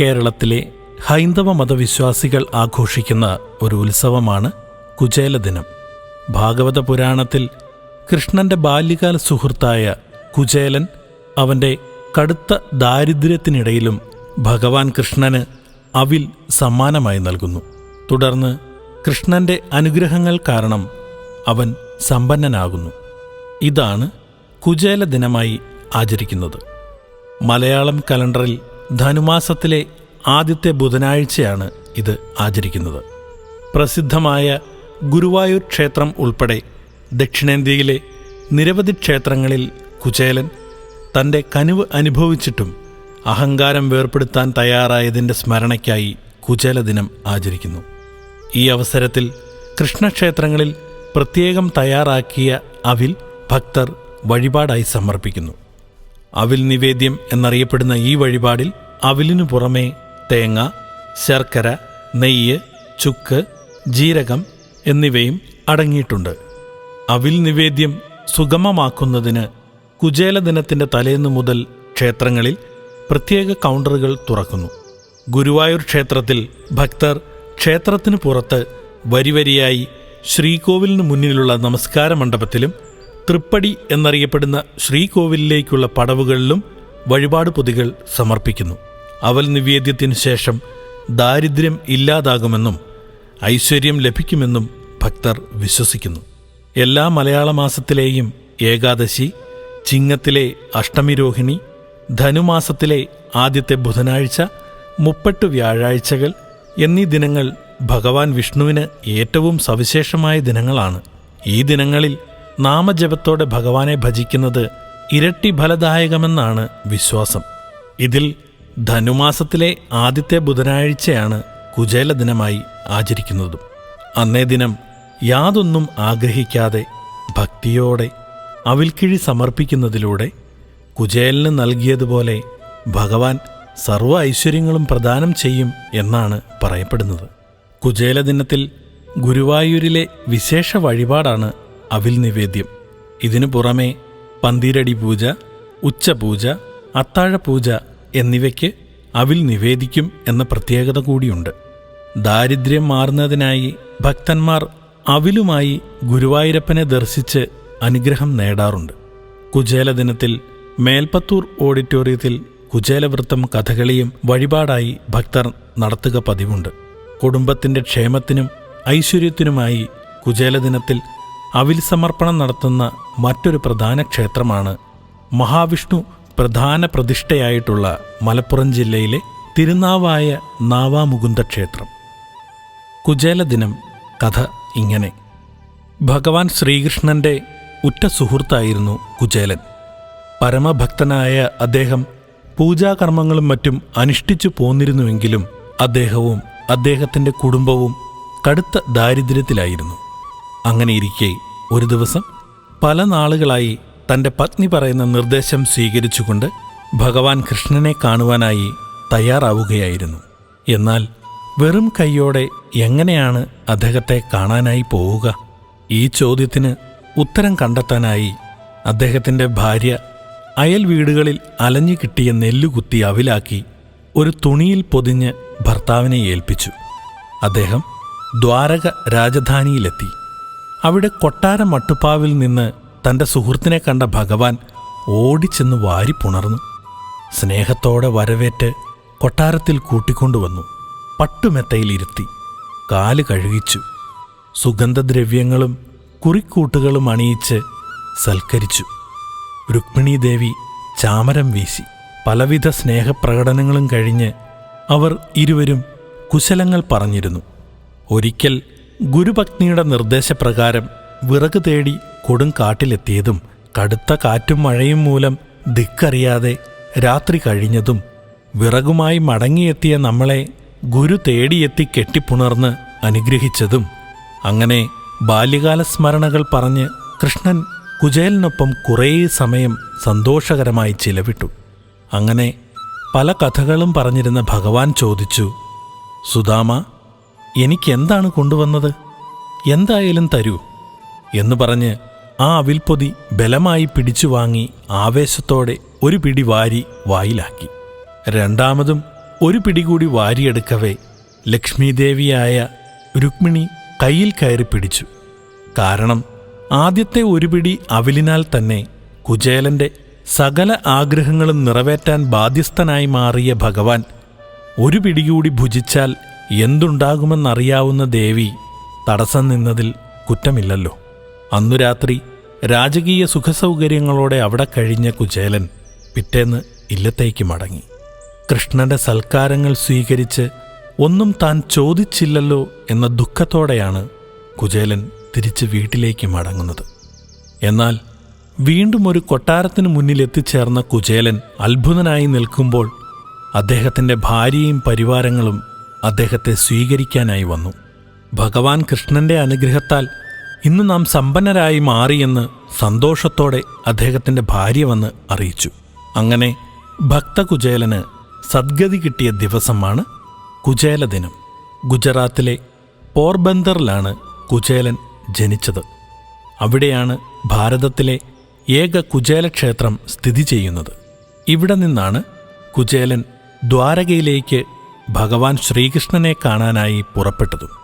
കേരളത്തിലെ ഹൈന്ദവ മതവിശ്വാസികൾ ആഘോഷിക്കുന്ന ഒരു ഉത്സവമാണ് കുചേലദിനം ഭാഗവത പുരാണത്തിൽ കൃഷ്ണന്റെ ബാല്യകാല സുഹൃത്തായ കുചേലൻ അവന്റെ കടുത്ത ദാരിദ്ര്യത്തിനിടയിലും ഭഗവാൻ കൃഷ്ണന് അവിൽ സമ്മാനമായി നൽകുന്നു. തുടർന്ന് കൃഷ്ണന്റെ അനുഗ്രഹങ്ങൾ കാരണം അവൻ സമ്പന്നനാകുന്നു. ഇതാണ് കുചേല ദിനമായി ആചരിക്കുന്നത്. മലയാളം കലണ്ടറിൽ ധനുമാസത്തിലെ ആദ്യത്തെ ബുധനാഴ്ചയാണ് ഇത് ആചരിക്കുന്നത്. പ്രസിദ്ധമായ ഗുരുവായൂർ ക്ഷേത്രം ഉൾപ്പെടെ ദക്ഷിണേന്ത്യയിലെ നിരവധി ക്ഷേത്രങ്ങളിൽ കുചേലൻ തന്റെ കനിവ് അനുഭവിച്ചിട്ടും അഹങ്കാരം വേർപ്പെടുത്താൻ തയ്യാറായതിന്റെ സ്മരണയ്ക്കായി കുചേല ദിനം ആചരിക്കുന്നു. ഈ അവസരത്തിൽ കൃഷ്ണക്ഷേത്രങ്ങളിൽ പ്രത്യേകം തയ്യാറാക്കിയ അവിൽ ഭക്തർ വഴിപാടായി സമർപ്പിക്കുന്നു. അവിൽ നിവേദ്യം എന്നറിയപ്പെടുന്ന ഈ വഴിപാടിൽ അവിലിനു പുറമെ തേങ്ങ ശർക്കര നെയ്യ് ചുക്ക് ജീരകം എന്നിവയും അടങ്ങിയിട്ടുണ്ട്. അവിൽ നിവേദ്യം സുഗമമാക്കുന്നതിന് കുചേല ദിനത്തിന്റെ തലേന്ന് മുതൽ ക്ഷേത്രങ്ങളിൽ പ്രത്യേക കൗണ്ടറുകൾ തുറക്കുന്നു. ഗുരുവായൂർ ക്ഷേത്രത്തിൽ ഭക്തർ ക്ഷേത്രത്തിന് പുറത്ത് വരിവരിയായി ശ്രീകോവിലിന് മുന്നിലുള്ള നമസ്കാര മണ്ഡപത്തിലും തൃപ്പടി എന്നറിയപ്പെടുന്ന ശ്രീകോവിലിലേക്കുള്ള പടവുകളിലും വഴിപാട് പൊതികൾ സമർപ്പിക്കുന്നു. അവൽ നിവേദ്യത്തിന് ശേഷം ദാരിദ്ര്യം ഇല്ലാതാകുമെന്നും ഐശ്വര്യം ലഭിക്കുമെന്നും ഭക്തർ വിശ്വസിക്കുന്നു. എല്ലാ മലയാള മാസത്തിലെയും ഏകാദശി ചിങ്ങത്തിലെ അഷ്ടമിരോഹിണി ധനുമാസത്തിലെ ആദ്യത്തെ ബുധനാഴ്ച മുപ്പെട്ട് വ്യാഴാഴ്ചകൾ എന്നീ ദിനങ്ങൾ ഭഗവാൻ വിഷ്ണുവിന് ഏറ്റവും സവിശേഷമായ ദിനങ്ങളാണ്. ഈ ദിനങ്ങളിൽ നാമജപത്തോടെ ഭഗവാനെ ഭജിക്കുന്നത് ഇരട്ടി ഫലദായകമെന്നാണ് വിശ്വാസം. ഇതിൽ ധനുമാസത്തിലെ ആദ്യത്തെ ബുധനാഴ്ചയാണ് കുചേല ദിനമായി ആചരിക്കുന്നതും. അന്നേ ദിനം യാതൊന്നും ആഗ്രഹിക്കാതെ ഭക്തിയോടെ അവിൽക്കിഴി സമർപ്പിക്കുന്നതിലൂടെ കുചേലിന് നൽകിയതുപോലെ ഭഗവാൻ സർവ ഐശ്വര്യങ്ങളും പ്രദാനം ചെയ്യും എന്നാണ് പറയപ്പെടുന്നത്. കുചേല ദിനത്തിൽ ഗുരുവായൂരിലെ വിശേഷ വഴിപാടാണ് അവിൽ നിവേദ്യം. ഇതിനു പുറമെ പന്തിരടി പൂജ ഉച്ചപൂജ അത്താഴപൂജ എന്നിവയ്ക്ക് അവിൽ നിവേദിക്കും എന്ന പ്രത്യേകത കൂടിയുണ്ട്. ദാരിദ്ര്യം മാറുന്നതിനായി ഭക്തന്മാർ അവിലുമായി ഗുരുവായൂരപ്പനെ ദർശിച്ച് അനുഗ്രഹം നേടാറുണ്ട്. കുചേല ദിനത്തിൽ മേൽപ്പത്തൂർ ഓഡിറ്റോറിയത്തിൽ കുചേലവൃത്തം കഥകളിയും വഴിപാടായി ഭക്തർ നടത്തുക പതിവുണ്ട്. കുടുംബത്തിന്റെ ക്ഷേമത്തിനും ഐശ്വര്യത്തിനുമായി കുചേല ദിനത്തിൽ അവിൽ സമർപ്പണം നടത്തുന്ന മറ്റൊരു പ്രധാന ക്ഷേത്രമാണ് മഹാവിഷ്ണു പ്രധാന പ്രതിഷ്ഠയായിട്ടുള്ള മലപ്പുറം ജില്ലയിലെ തിരുനാവായ നാവാമുകുന്ദ ക്ഷേത്രം. കുചേല ദിനം കഥ ഇങ്ങനെ. ഭഗവാൻ ശ്രീകൃഷ്ണന്റെ ഉറ്റ സുഹൃത്തായിരുന്നു കുചേലൻ. പരമഭക്തനായ അദ്ദേഹം പൂജാകർമ്മങ്ങളും മറ്റും അനുഷ്ഠിച്ചു പോന്നിരുന്നുവെങ്കിലും അദ്ദേഹവും അദ്ദേഹത്തിന്റെ കുടുംബവും കടുത്ത ദാരിദ്ര്യത്തിലായിരുന്നു. അങ്ങനെയിരിക്കെ ഒരു ദിവസം പല നാളുകളായി തന്റെ പത്നി പറയുന്ന നിർദ്ദേശം സ്വീകരിച്ചുകൊണ്ട് ഭഗവാൻ കൃഷ്ണനെ കാണുവാനായി തയ്യാറാവുകയായിരുന്നു. എന്നാൽ വെറും കൈയോടെ എങ്ങനെയാണ് അദ്ദേഹത്തെ കാണാനായി പോവുക? ഈ ചോദ്യത്തിന് ഉത്തരം കണ്ടെത്താനായി അദ്ദേഹത്തിന്റെ ഭാര്യ അയൽ വീടുകളിൽ അലഞ്ഞു കിട്ടിയ നെല്ലുകുത്തി അവിലാക്കി ഒരു തുണിയിൽ പൊതിഞ്ഞ് ഭർത്താവിനെ ഏൽപ്പിച്ചു. അദ്ദേഹം ദ്വാരക രാജധാനിയിലെത്തി. അവിടെ കൊട്ടാര മട്ടുപ്പാവിൽ നിന്ന് തന്റെ സുഹൃത്തിനെ കണ്ട ഭഗവാൻ ഓടിച്ചെന്ന് വാരി പുണർന്നു. സ്നേഹത്തോടെ വരവേറ്റ് കൊട്ടാരത്തിൽ കൂട്ടിക്കൊണ്ടുവന്നു പട്ടുമെത്തയിലിരുത്തി കാൽ കഴുകിച്ചു. സുഗന്ധദ്രവ്യങ്ങളും കുറിക്കൂട്ടുകളും അണിയിച്ച് സൽക്കരിച്ചു. രുക്മിണി ദേവി ചാമരം വീശി. പലവിധ സ്നേഹപ്രകടനങ്ങളും കഴിഞ്ഞ് അവർ ഇരുവരും കുശലങ്ങൾ പറഞ്ഞിരുന്നു. ഒരിക്കൽ ഗുരുപത്നിയുടെ നിർദ്ദേശപ്രകാരം വിറക് തേടി കൊടുങ്കാട്ടിലെത്തിയതും കടുത്ത കാറ്റും മഴയും മൂലം ദിക്കറിയാതെ രാത്രി കഴിഞ്ഞതും വിറകുമായി മടങ്ങിയെത്തിയ നമ്മളെ ഗുരു തേടിയെത്തി കെട്ടിപ്പുണർന്ന് അനുഗ്രഹിച്ചതും. അങ്ങനെ ബാല്യകാല സ്മരണകൾ പറഞ്ഞ് കൃഷ്ണൻ കുചേലിനൊപ്പം കുറേ സമയം സന്തോഷകരമായി ചിലവിട്ടു. അങ്ങനെ പല കഥകളും പറഞ്ഞിരുന്ന ഭഗവാൻ ചോദിച്ചു സുദാമ എനിക്കെന്താണ് കൊണ്ടുവന്നത്? എന്തായാലും തരൂ എന്ന് പറഞ്ഞ് ആ അവിൽപ്പൊതി ബലമായി പിടിച്ചു വാങ്ങി ആവേശത്തോടെ ഒരു പിടി വാരി വായിലാക്കി. രണ്ടാമതും ഒരു പിടി പിടികൂടി വാരിയെടുക്കവേ ലക്ഷ്മീദേവിയായ രുക്മിണി കയ്യിൽ കയറി പിടിച്ചു. കാരണം ആദ്യത്തെ ഒരു പിടി അവിലിനാൽ തന്നെ കുചേലന്റെ സകല ആഗ്രഹങ്ങളും നിറവേറ്റാൻ ബാധ്യസ്ഥനായി മാറിയ ഭഗവാൻ ഒരു പിടികൂടി ഭുജിച്ചാൽ എന്തുണ്ടാകുമെന്നറിയാവുന്ന ദേവി തടസ്സം നിന്നതിൽ കുറ്റമില്ലല്ലോ. അന്നു രാത്രി രാജകീയ സുഖസൗകര്യങ്ങളോടെ അവിടെ കഴിഞ്ഞ കുചേലൻ പിറ്റേന്ന് ഇല്ലത്തേക്ക് മടങ്ങി. കൃഷ്ണന്റെ സൽക്കാരങ്ങൾ സ്വീകരിച്ച് ഒന്നും താൻ ചോദിച്ചില്ലല്ലോ എന്ന ദുഃഖത്തോടെയാണ് കുചേലൻ തിരിച്ച് വീട്ടിലേക്ക് മടങ്ങുന്നത്. എന്നാൽ വീണ്ടും ഒരു കൊട്ടാരത്തിന് മുന്നിൽ എത്തിച്ചേർന്ന കുചേലൻ അത്ഭുതനായി നിൽക്കുമ്പോൾ അദ്ദേഹത്തിന്റെ ഭാര്യയും പരിവാരങ്ങളും അദ്ദേഹത്തെ സ്വീകരിക്കാനായി വന്നു. ഭഗവാൻ കൃഷ്ണന്റെ അനുഗ്രഹത്താൽ ഇന്ന് നാം സമ്പന്നരായി മാറിയെന്ന് സന്തോഷത്തോടെ അദ്ദേഹത്തിന്റെ ഭാര്യ വന്ന് അറിയിച്ചു. അങ്ങനെ ഭക്തകുചേലന് സദ്ഗതി കിട്ടിയ ദിവസമാണ് കുചേല ദിനം. ഗുജറാത്തിലെ പോർബന്ദറിലാണ് കുചേലൻ ജനിച്ചത്. അവിടെയാണ് ഭാരതത്തിലെ ഏക കുചേല ക്ഷേത്രം സ്ഥിതി ചെയ്യുന്നത്. ഇവിടെ നിന്നാണ് കുചേലൻ ദ്വാരകയിലേക്ക് ഭഗവാൻ ശ്രീകൃഷ്ണനെ കാണാനായി പുറപ്പെട്ടതും.